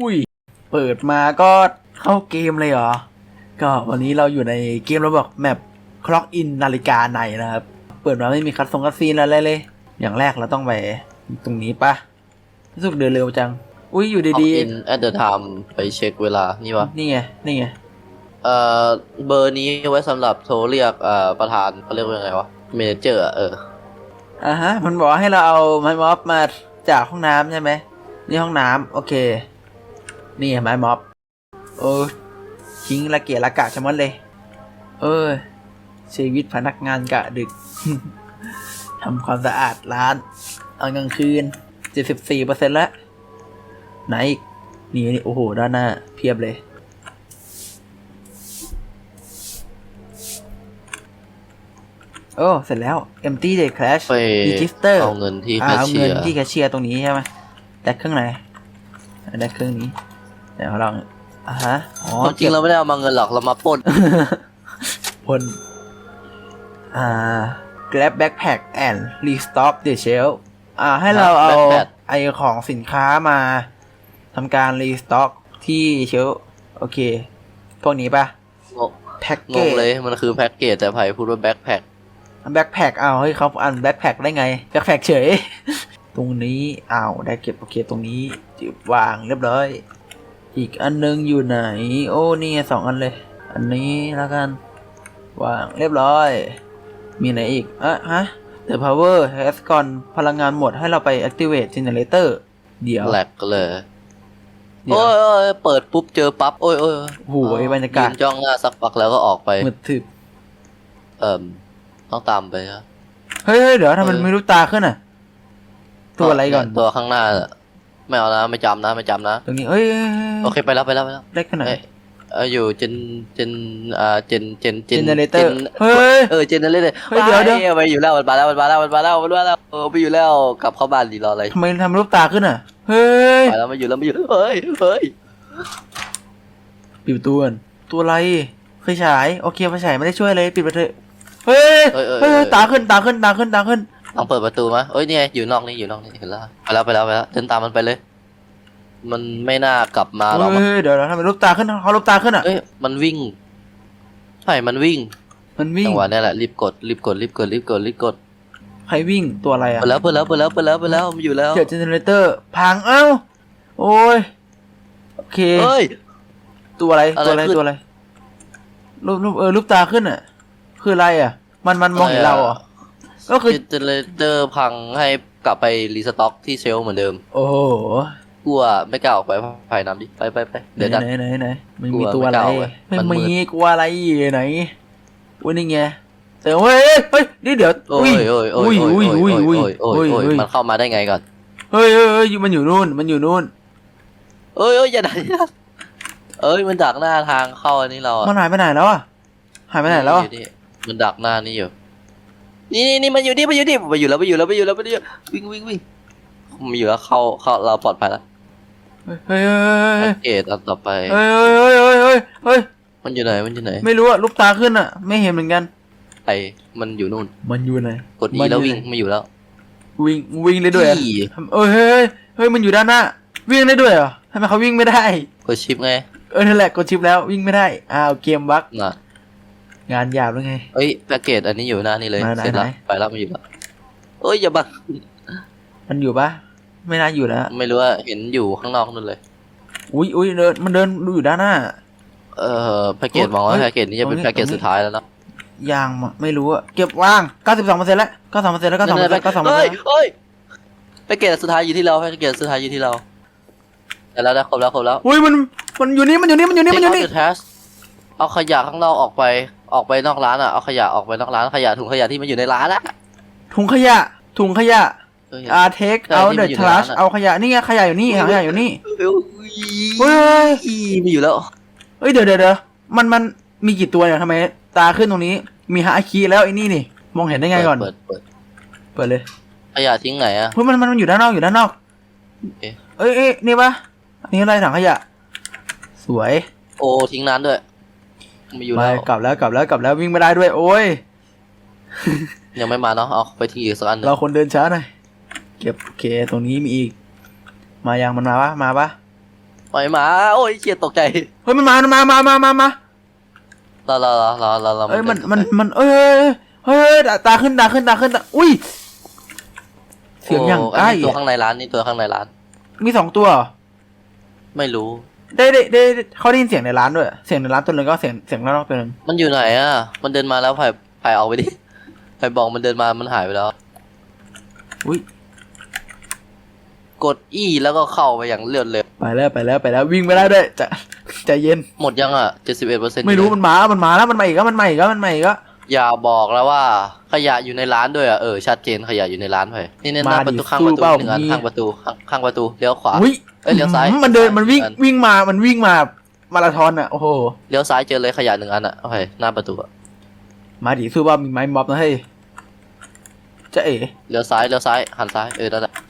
อุ้ย เปิดมาก็เข้าเกมเลยเหรอ ก็วันนี้เราอยู่ในเกมเราบอกแมปคล็อกอินนาฬิกาในนะครับ เปิดมาไม่มีคัดทรงคัดซีนอะไรเลย อย่างแรกเราต้องไปตรงนี้ปะรู้สึกเดินเร็วจัง อุ้ยอยู่ดีดีอิน at the time ไปเช็คเวลา นี่วะๆนี่ไง นี่ไง เอ่อ เบอร์นี้ไว้สำหรับโทรเรียกเอ่อประธานเขาเรียกว่ายังไงวะ เมเนเจอร์อะเออ อ่าฮะ มันบอกให้เราเอาไม้ม็อบมาจากห้องน้ำใช่ไหมนี่ห้องน้ำโอเค นี่ไม้ม็อบโอ้ทิ้งละเกียละกะชะมัดเลย เออชีวิตพนักงานกะดึกทำความสะอาดร้านตอนกลางคืน 74เปอร์เซ็นต์แล้ว ไหนอีก นี่นี่ โอ้โห ด้านหน้า เพียบเลย โอ้ เสร็จแล้ว empty the crash ไป register เอาเงินที่อ่าแคชเอาเชีเงิยนร์ที่แคชเชียร์ตรงนี้ใช่ไหมแต่เครื่องไหนได้เครื่องนี้ เดี๋ยวเราอ่าฮะอ๋อความจริงเราไม่ได้เอามาเงินหรอกเรามาปล้นพลอ่า grab backpack and restock the shelf อ่า ให้เราเอา backpack ไอของสินค้ามาทำการ restock ที่เชลโอเค พวกนี้ปะงงแพ็กงเกงจเลยมันคือแพ็กเกจแต่ไผ่พูดว่าแบ็คแพ็คแบ็คแพคเอาเฮ้ยเขาอันแบ็คแพคได้ไงแบ็คแพคเฉย ตรงนี้อ้าวได้เก็บโอเคตรงนี้จิบวางเรียบร้อย อีกอันนึงอยู่ไหน โอ้นี่ไงสองอันเลย อันนี้แล้วกัน วางเรียบร้อย มีไหนอีกอะฮะ The power has gone พลังงานหมดให้เราไป activate generator เดี๋ยวแหลกเลยเดี๋ยวโอ้ยโอ้ยเปิดปุ๊บเจอปั๊บ โอ้ยโอ้ยโอ้โหไอ้บรรยากาศนจ้องหน้าสักพักแล้วก็ออกไปมืดทึบเอ่มต้องตามไปครับเฮ้ยเฮ้ยเดี๋ยวทำไมเออไม่รู้ตาขึ้นอะ ตัวอะไรก่อนตัวข้างหน้าน่ะ ไม่เอานะไม่จำนะไม่จำนะ ตรงนี้เอ้ยเอ้ยโอเคไปแล้วไปแล้วไปแล้วได้ขนาดเอ้ยเอออยู่เจนเจนอ่าเจนเจนเจน generator จนเฮ้ยเออเจนนั่นเลยเฮ้ยเดี๋ยวเดี๋ยวไปอยู่แล้วมันมาแล้วมันมาแล้วมันมาแล้วมันมาแล้วเออไปอยู่แล้วกลับเข้าบ้านดีรออะไรทำไมทำรูปตาขึ้นอะเฮ้ยไปแล้วมาอยู่แล้วมาอยู่เฮ้ยเฮ้ยปิดประตูก่อนตัวอะไรไฟฉายโอเคไฟฉายไม่ได้ช่วยเลยปิดไปเถอะเฮ้ยเฮ้ยเฮ้ยเฮ้ยตาขึ้นตาขึ้นตาขึ้นตาขึ้นต้องเปิดประตูมั้ยเอ้ยนี่ไงอยู่นอกนี่อยู่นอกนี่เห็นแล้วไปแล้วไปแล้วไปแล้วเดินตามมันไปเลย มันไม่น่ากลับมาหรอกมั้งเฮ้ยเดี๋ยวนะทำไมรูปตาขึ้นเขารูปตาขึ้นอะเอ้ยมันวิ่งใช่มันวิ่ง มันวิ่งจังหวะนี้แหละรีบกดรีบกดรีบกดรีบกดรีบกดใครวิ่งตัวอะไรอะเปิดแล้วเปิดแล้วเปิดแล้วเปิดแล้วเปิดแล้วมันอยู่แล้วเกิดเจเนเรเตอร์พังเอ้าโอ้ยโอเคเฮ้ยตัวอะไรอะไรตัวอะไรขึ้นตัวอะไรรูปรูปเออรูปตาขึ้นอะ คืออะไรอะ มันมันมองเห็นเราเหรอะก็คือเจเนเรเตอร์พังให้กลับไปรีสต็อกที่เชลฟ์เหมือนเดิม โอ้โห กลัวไม่กล้าออกไปภายน้ำดิไปไปไปเดี๋ยวไหนดันไหนไหนไหนไม่กลัมีวตัวอะไรไม่กล้าเอาไว้ไม่มันมืมีดกลัวอะไรไหนอุ้ยนี่ไงแต่เฮ้ยเฮ้ยนี่เดี๋ยวโอ้ยโอ้ยโอ้ยอุ้ยโอ้ยอุ้ยโอ้อุ้ยยโอ้ยอุ้ยโอ้ยอุ้ยมันเข้ามาได้ไงก่อนเฮ้ยเฮ้ยเฮ้ยมันอยู่นู่นมันอยู่นู่นเอ้ยเอ้ยอย่าดันอย่าดันเอ้ยมันดักหน้าทางเข้าอันนี้เราอะมันหายไปไหนแล้วอะหายไปไหนแล้วอะอยู่นี่มันดักหน้านี่อยู่นี่นี่นี่มันอยู่นี่มันอยู่นี่มันอยู่แล้วมันอยู่แล้วมันอยู่แล้วมันอยู่วิ่งวิ่งวิ่งมันอยู่แล้วเข้าเข้าเราปลอดภัยแล้ว เฮ้ยเฮ้ยเฮ้ยสังเกตอันต่อไป เฮ้ยเฮ้ยเฮ้ยเฮ้ยเฮ้ยมันอยู่ไหน มันอยู่ไหน ไม่รู้อะรูปตาขึ้นอะไม่เห็นเหมือนกันไอ้มันอยู่นู่น มันอยู่ไหนกดอีแล้ววิ่งไม่อยู่แล้ว วิ่งวิ่งได้ด้วยอะจี้ เอ้ยเฮ้ยเฮ้ยเฮ้ยมันอยู่ด้านหน้า วิ่งได้ด้วยเหรอทำไมเขาวิ่งไม่ได้ กดชิปไง เออนั่นแหละกดชิปแล้ววิ่งไม่ได้อ้าวเกมบั๊กน่ะ งานหยาบแล้วไง เอ้ยแพ็กเกจอันนี้อยู่หน้านี่เลย ไหนไหนเสร็จแล้วไหน ไปแล้วมันอยู่แล้วเอ้ยอย่าบังมันอยู่ปะ ไม่น่าอยู่แล้วไม่รู้ว่าเห็นอยู่ข้างนอกนู่นเลย อุ้ยอุ้ยเดินมันเดินดูอยู่ด้านหน้า เออแพ็กเกจมองว่าเฮ้ยแพ็กเกจนี้จะเป็นตรงนี้แพ็กเกจตรงนี้สุดท้ายแล้วเนาะยางมะไม่รู้อะเก็บวาง 92%แล้ว92%แล้ว92%นั่นๆ92%เฮ้ยเฮ้ยแพ็กเกจสุดท้ายอยู่ที่เราแพ็กเกจสุดท้ายอยู่ที่เราแต่แล้วได้ครบแล้วครบแล้วอุ้ยมันมันอยู่นี่มันอยู่นี่มันอยู่นี่มันอยู่นี่ Take out the trash เอาขยะข้างนอกออกไปออกไปนอกร้านอะเอาขยะออกไปนอกร้านขยะถุงขยะที่มันอยู่ในร้านอะถุงขยะถุงขยะ เออ อาเทคใช่เอาที่เดมันอะอยู่ทในรัร้าชนอะเอาขยะนี่ไงขยะอยู่นี่ขยะอยู่นี่เฮ้เฮ้ยยไม่อยู่แล้วเฮ้ยเดี๋ยวเดี๋ยวเดี๋ยวมันมันมีกี่ตัวเนี่ยทำไม ตาขึ้นตรงนี้ มีฮาคีแล้วไอ้นี่นี่ มองเห็นได้ไงก่อน เปิดเปิดเปิดเลยขยะทิ้งไหนอะเฮ้ยมันมันมันอยู่ด้านนอกอยู่ด้านนอกเอ๊ะเอ้ยเอ้ยนี่ปะอันนี้อะไรถังขยะ สวย โอ้ทิ้งร้านด้วยไม่อยู่ไปแล้วกลับแล้วกลับแล้วกลับแล้ววิ่งไม่ได้ด้วย โอ้ยยังไม่มาเนาะเอาไปทิ้งอีกสักอันหนึ่งเราคนเดินช้าหน่อย เก็บโอเคตรงนี้มีอีก มายังมันมาปะมาปะปล่อยหมา โอ้ยเชียตกใจเฮ้ยมันมามันมามามามามารอรอรอรอรอรอเอ้ยมันมันมันเอ้ยเอ้ยเฮ้ยเฮ้ยตาขึ้นตาขึ้นตาขึ้นตาอุ้ยเสียงอย่างใกล้โตัวข้างในร้านนี่ตัวข้างในร้าน มีสองตัวเหรอไม่รู้ได้ได้ได้ได้เขาได้ยินเสียงในร้านด้วย เสียงในร้านตัวหนึงก็เสียงเสียงข้างนอกตัวหนึงมันอยู่ไหนอะ มันเดินมาแล้วไผ่ไผ่ออกไปดิไผ่บอกมันเดินมามันหายไปแล้วอุ้ย กดอีแล้วก็เข้าไปอย่างเลือดเร็วไปแล้วไปแล้วไปแล้ววิ่งไปได้ด้วยจะใจเย็น หมดยังอะเจ็ดสิบเอ็ดเปอร์เซ็นต์ไม่รู้มันมามันมาแล้วมันมาอีกแล้วมันมาอีกแล้วมันมาอีกแล้วอย่าบอกแล้วว่าขยะอยู่ในร้านด้วยอะเออชัดเจนขยะอยู่ในร้านไผ่นี่เนี่ยหมาน้าประดิตูข้างสู้ประตูเปล่าหนึ่งอันมีข้างประตูข้างข้างประตูเลี้ยวขวาอุ้ยเอ้ยเลี้ยวซ้ายอืมมันเดินมันวิ่งซ้ายวิ่งมามันวิ่งมามาราธอนอะโอ้โหเลี้ยวซ้ายเจอเลยขยะหนึ่งอันอะโอเคหน้าประตูอะมาดิสู้ว่ามีไม้ม็อบนะเฮ้ยจะเอ๋เลี้ยวซ้ายเลี้ยวซ้ายหันซ้ายเออนั่นแหละฮึบเ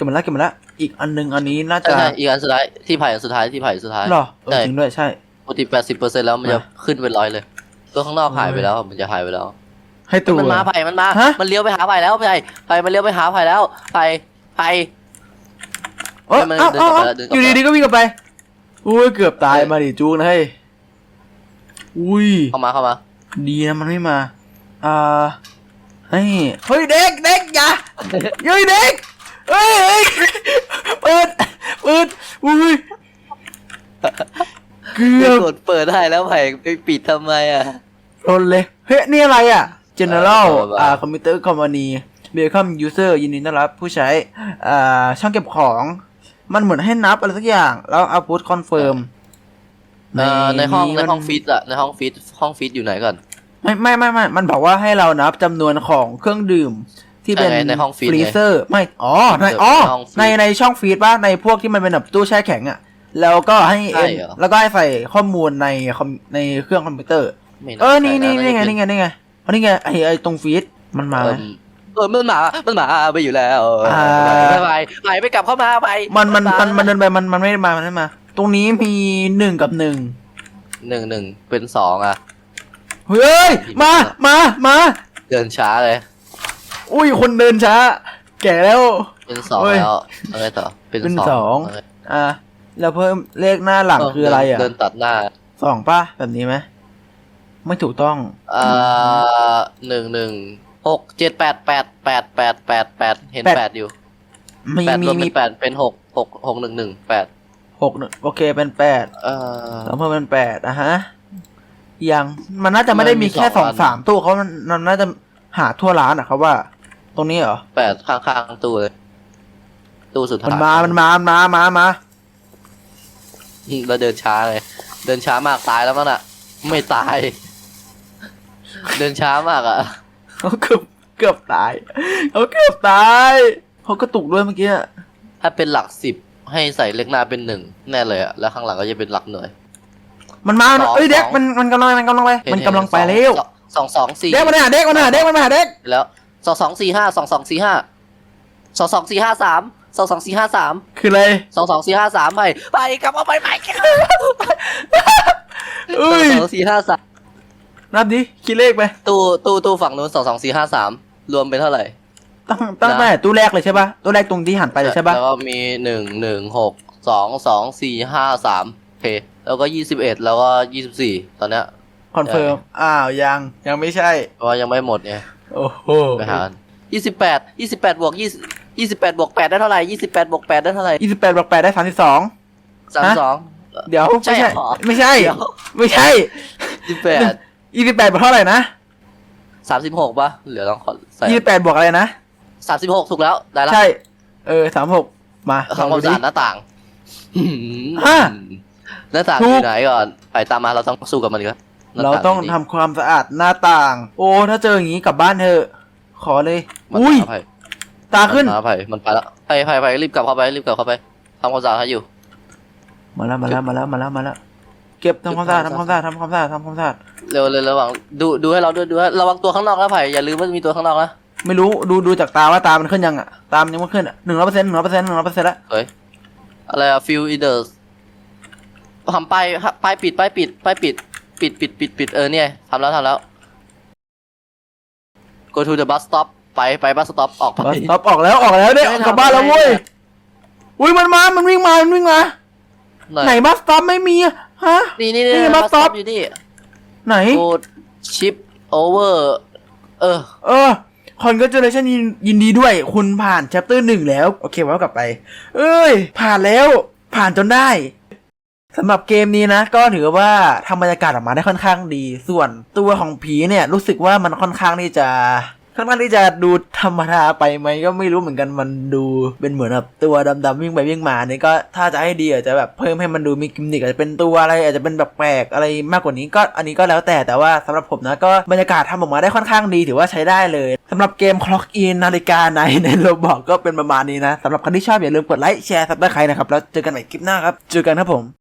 ก็บมาแล้วเก็บมาแล้วอีกอันหนึงอันนี้น่าใช่จะใช่อีกอันสุดท้ายที่ไผ่อันสุดท้ายที่ไผ่อันสุดท้าย หรอเอใช่อจริงด้วยใช่ ปกติแปดสิบเปอร์เซ็นต์แล้วมันจะมาขึ้นเป็นร้อยเลยตัวข้างนอกหายไปแล้วมันจะหายไปแล้ว ให้ตัวมันมาไผ่มันมา ฮะ มันเลี้ยวไปหาไผ่แล้วไผ่ไผ่มันเลี้ยวไปหาไผ่แล้วไผ่ไผ่ เอ้ยมันเอ้าเดินเอ้ากลับเอ้าไปแล้วเดินกลัอบยู่ไปดีๆก็วิ่งกลับไปอุ้ยเกือบตายเอ้ยมาดิจูงนะเฮ้ยอุ้ยเข้ามาเข้ามา ดีนะมันไม่มาอ่าเฮ้ยเฮ้ยเด็กเด็กอย่าเฮ้ยเด็ก เฮ้ยเฮ้ยเปิดเปิดอุ้ยเกืไม่อบกดเปิดได้แล้วไผ่ไปปิดทำไมอะ โดนเลย เฮ้ย นี่อะไรอะ General เออว่ะอ่าคอมพิวเตอร์คอมพานี Welcome User ยินดีต้อนรับผู้ใช้ อ่า ช่องเก็บของ มันเหมือนให้นับอะไรสักอย่าง แล้วเอาพุทคอนเฟิร์มเอ่อในห้องในมัห้องฟีดอะในห้องฟีดห้องฟีดอยู่ไหนก่อน ไม่ไม่ไม่ไม่มันบอกว่าให้เรานับจำนวนของเครื่องดื่ม ที่เป็นใช่ไงในห้องฟีดฟรีเซอร์ไม่อ๋อในเอออ๋อในห้องฟีดในในช่องฟีดป่ะในพวกที่มันเป็นแบบตู้แช่แข็งอะแล้วก็ให้ใช่เอ็นเหรอแล้วก็ให้ใส่ข้อมูลในคอมในเครื่องคอมพิวเตอร์ไม่าเออนี่ใช่นี่นะนี่ไงาจะนี่ไงนี่ไงอ๋อนี่ไงไอไอตรงฟีดมันมาเอไหมอเออมันหมา มันหมาไปอยู่แล้วอ่าไปไปไปไปกลับเข้ามาไป มันมันไปมันมันเดินไปมันมันไม่ได้มามันไม่มา ตรงนี้มีหนึ่งกับหนึ่งหนึ่งหนึ่งเป็นสองอะ เฮ้ย มา มา มา เดินช้าเลย อุ้ยคนเดินช้า แก่แล้ว เป็นสองเฮ้ยแล้วอะไรต่อเป็นเป็นสองสองเอะแล้วเพิ่มเลขหน้าหลังคืออะไรอะเดินตัดหน้าสองป่ะแบบนี้ไหมไม่ถูกต้อง อ่าหนึ่งหนึ่งหกเจ็ดแปดแปดแปดแปดแปดแปดเห็นแปด แปดอยู่มีแปดมีรวมมีเป็นแปดเป็นหกหกหกหนึ่งหนึ่งแปดหกหนึ่งโอเคเป็นแปดเอ่อ แล้วเพิ่มเป็นแปดอะฮะยังมันน่าจะไม่ได้มีแค่มันมีสสอองงอัน สามตู้เขามันมันน่าจะหาทั่วร้านอะครับว่า ตรงนี้เหรอ แปดข้างๆตู้เลยตู้สุดท้ายมันมา มันมา มันมา มา มาอืมแล้วเดินช้าเลย เดินช้ามากตายแล้วมั้งน่ะ ไม่ตาย เดินช้ามากอะเขาเกือบเกือบตายเขาเกือบตายเขากระตุกด้วยเมื่อกี้อะถ้าเป็นหลักสิบให้ใส่เลขหน้าเป็นหนึ่งแน่เลยอะ แล้วข้างหลังก็จะเป็นหลักหน่วย มันมาสองเอ้ยเด็กสองมันมันกำลังมันกำลังไปเห็มันกำลังไปเห็นเร็วสองสองสี่เด็กมันหาเด็กมันหาเด็กมันหาเด็กแล้ว สองสองสี่ห้าสองสองสี่ห้าสองสองสี่ห้าสามสองสองสี่ห้าสามคืออะไรสองสองสี่ห้าสามไปไปกลับเอาไปไปกลับเอ้ยสองสี่ห้าสามนับดิคิดเลขไป ตู้ตู้ตู้ฝั่งนู้นสองสองสี่ห้าสามรวมเป็นเท่าไหร่ ตั้งตั้งนะ แต่ตู้แรกเลยใช่ป่ะตู้แรกตรงที่หันไปเลยใช่ป่ะแล้วก็มีหนึ่งหนึ่งหกสองสองสี่ห้าสามโอเคแล้วก็ยี่สิบเอ็ดแล้วก็ยี่สิบสี่ตอนเนี้ย คอนเฟิร์ม อ้าวยังยังไม่ใช่ เพราะว่ายังไม่หมดไง โอ้โหไปหายี่สิบแปดยี่สิบแปดบวกยี่ยี่สิบแปดบวกแปดได้เท่าไหร่ยี่สิบแปดบวกแปดได้เท่าไหร่ยี่สิบแปดบวกแปดได้สามสิบสองสามสองเดี๋ยวใช่ไม่ใช่เหรอไม่ใช่เดี๋ยวไม่ใช่ยี่สิบแปดยี่สิบแปดบวกเท่าไหร่นะสามสิบหกป่ะเหลือลองขอใส่ยี่สิบแปดบวกอะไรนะสามสิบหกถูกแล้วได้แล้วใช่ เออสามหกมาลทำองควาดูมดิสะอาดหน้าต่างฮะหน้าต่างถูอกยู่ไหนก่อนไปตามมาเราต้องสู้กับมันอี กันเราต้องทำความสะอาดหน้าต่าง โอ้ ถ้าเจออย่างนี้กลับบ้านเถอะ ขอเลย มันอุ้ย ไปตาขึ้น มันไปมันไปแล้วไปไปไปรีบกลับเข้าไปรีบกลับเข้าไปทำความสะอาดให้อยู่ มาแล้วมาแล้วมาแล้วมาแล้วมาแล้ว เก็บทำความสะอาดทำความสะอาดทำความสะอาดทำความสะอาด เร็วเลยระวังดูดูให้เราด้วยดูให้ระวังตัวข้างนอกนะไผ่อย่าลืมว่ามีตัวข้างนอกนะไม่รู้ดูดูจากตาว่าตามันขึ้นยังอะ ตามันยังไม่ขึ้นอะหนึ่งร้อยเปอร์เซ็นต์หนึ่งร้อยเปอร์เซ็นต์หนึ่งร้อยเปอร์เซ็นต์แล้วเฮ้ยอะไรอะฟิลอีเดอร์ทำป้ายป้ายปิดป้ายปิดป้ายปิด ปิดปิดปิดปิดเออเนี่ยทำแล้วทำแล้ว go to the bus stop ไปไป bus stop ออกไปบัสต็อปออกแล้วออกแล้วเนี่ยไม่ออกทำกลับบ้านแล้วอะไรเว้ยเนี่ยอุ้ยมันมา มันวิ่งมา มันวิ่งมาน่อยไหนบัสต็อปไม่มีอะฮะ นี่นี่นี่นี่มา bus สต็อ stop ปอยู่นี่ ไหนกูชิปโอเวอร์เออ เออคอนก็เจอเลชันยินดีด้วย คุณผ่านแชปเตอร์หนึ่งแล้ว โอเคว่ากลับไป เอ้ย ผ่านแล้ว ผ่านจนได้ สำหรับเกมนี้นะ ก็ถือว่าทำบรรยากาศออกมาได้ค่อนข้างดี ส่วนตัวของผีเนี่ยรู้สึกว่ามันค่อนข้างที่จะค่อนข้างที่จะดูธรรมดาไปไหมก็ไม่รู้เหมือนกันมันดูเป็นเหมือนแบบตัวดำๆวิ่งไปวิ่งมาเนี่ยก็ถ้าจะให้ดีอาจจะแบบเพิ่มให้มันดูมีกิมมิคอาจจะเป็นตัวอะไรอาจจะเป็นแบบแปลกอะไรมากกว่านี้ก็อันนี้ก็แล้วแต่แต่ว่าสำหรับผมนะก็บรรยากาศทำออกมาได้ค่อนข้างดีถือว่าใช้ได้เลยสำหรับเกม Clock In นาฬิกาในในโรบอกก็เป็นประมาณนี้นะสำหรับใครที่ชอบอย่าลืมกดไลค์แชร์ซับสไครต์นะครับแล้วเจอกันใหม่คลิปหน้าครับเจอกันครับผม